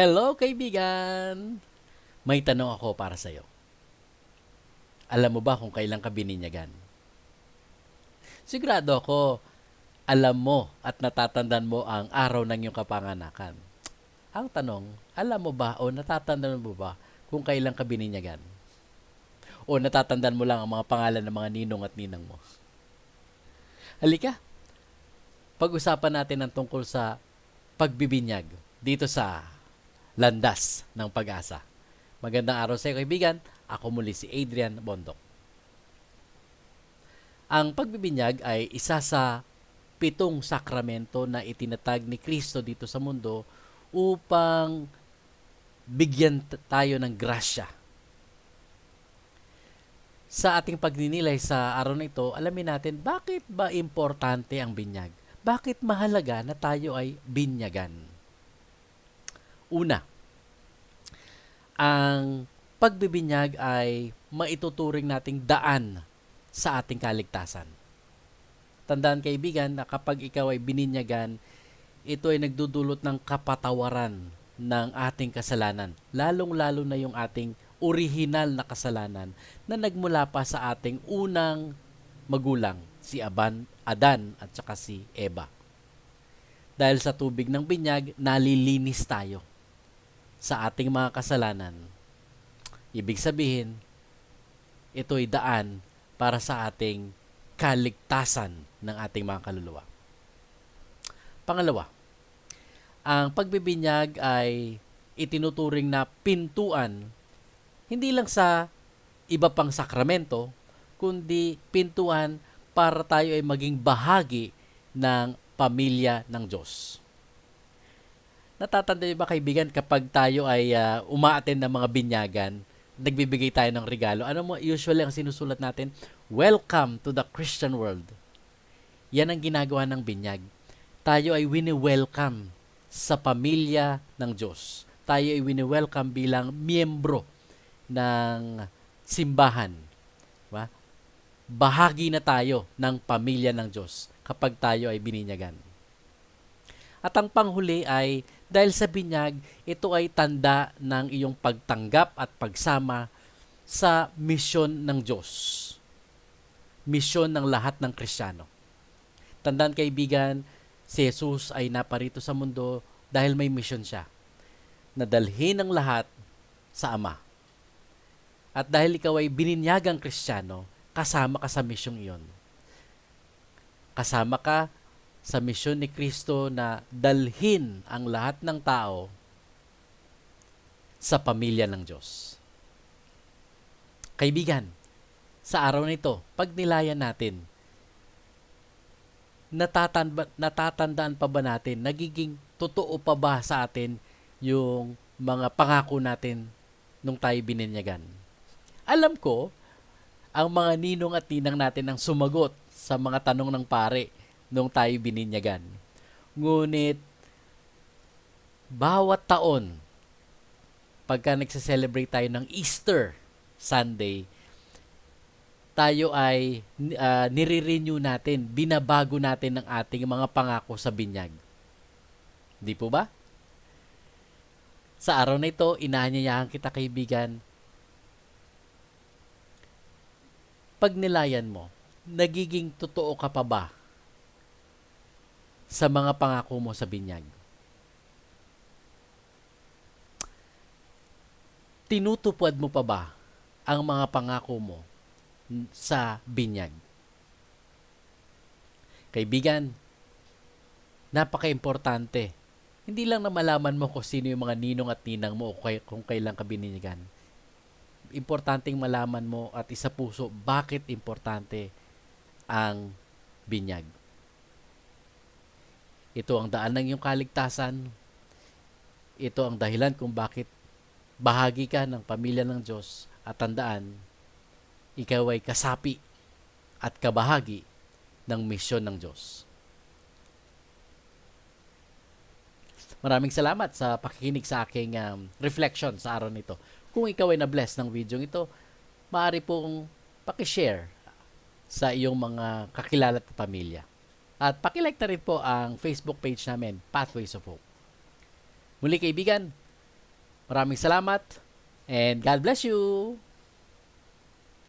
Hello kaibigan! May tanong ako para sa iyo. Alam mo ba kung kailan ka bininyagan? Sigurado ako, alam mo at natatandaan mo ang araw ng iyong kapanganakan. Ang tanong, alam mo ba o natatandaan mo ba kung kailan ka bininyagan? O natatandaan mo lang ang mga pangalan ng mga ninong at ninang mo? Halika, pag-usapan natin ang tungkol sa pagbibinyag dito sa landas ng pag-asa. Magandang araw sa iyo kaibigan. Ako muli si Adrian Bondok. Ang pagbibinyag ay isa sa pitong sakramento na itinatag ni Kristo dito sa mundo upang bigyan tayo ng grasya. Sa ating pagninilay sa araw na ito, alamin natin bakit ba importante ang binyag? Bakit mahalaga na tayo ay binyagan? Una, ang pagbibinyag ay maituturing nating daan sa ating kaligtasan. Tandaan kaibigan na kapag ikaw ay bininyagan, ito ay nagdudulot ng kapatawaran ng ating kasalanan. Lalong-lalo na yung ating orihinal na kasalanan na nagmula pa sa ating unang magulang, si Aban, Adan at saka si Eva. Dahil sa tubig ng binyag, nalilinis tayo sa ating mga kasalanan. Ibig sabihin, ito'y daan para sa ating kaligtasan ng ating mga kaluluwa. Pangalawa, ang pagbibinyag ay itinuturing na pintuan hindi lang sa iba pang sakramento, kundi pintuan para tayo ay maging bahagi ng pamilya ng Diyos. Natatanda niyo ba kaibigan kapag tayo ay uh, umaattend ng mga binyagan, nagbibigay tayo ng regalo. Ano mo usually ang sinusulat natin? Welcome to the Christian world. Yan ang ginagawa ng binyag. Tayo ay wini-welcome sa pamilya ng Diyos. Tayo ay wini-welcome bilang miyembro ng simbahan. Diba? Bahagi na tayo ng pamilya ng Diyos kapag tayo ay bininyagan. At ang panghuli ay dahil sa binyag, ito ay tanda ng iyong pagtanggap at pagsama sa misyon ng Diyos. Misyon ng lahat ng Kristiyano. Tandaan kaibigan, si Jesus ay naparito sa mundo dahil may misyon siya. Nadalhin ang lahat sa Ama. At dahil ikaw ay bininyagang Kristiyano, kasama ka sa misyong iyon. Kasama ka sa misyon ni Kristo na dalhin ang lahat ng tao sa pamilya ng Diyos. Kaibigan, sa araw nito, pag nilayan natin, natatanda, natatandaan pa ba natin, nagiging totoo pa ba sa atin yung mga pangako natin nung tayo bininyagan? Alam ko, ang mga ninong at tinang natin ang sumagot sa mga tanong ng pare nung tayo bininyagan. Ngunit, bawat taon, pagka nagsa-celebrate tayo ng Easter Sunday, tayo ay uh, nire-renew natin, binabago natin ang ating mga pangako sa binyag. Di po ba? Sa araw na ito, inaanyayahan kita kaibigan, pag nilayan mo, nagiging totoo ka pa ba sa mga pangako mo sa binyag. Tinutupad mo pa ba ang mga pangako mo sa binyag? Kaibigan, napaka-importante. Hindi lang na malaman mo kung sino yung mga ninong at ninang mo o kung kailan ka bininyagan. Importanteng malaman mo at isa puso bakit importante ang binyag. Ito ang daan ng iyong kaligtasan. Ito ang dahilan kung bakit bahagi ka ng pamilya ng Diyos at tandaan, ikaw ay kasapi at kabahagi ng misyon ng Diyos. Maraming salamat sa pakikinig sa aking um, reflection sa araw nito. Kung ikaw ay na-bless ng video ito, maaari pong pakishare sa iyong mga kakilala at pamilya. At pakilike na rin po ang Facebook page namin, Pathways of Hope. Muli kaibigan, Maraming salamat and God bless you!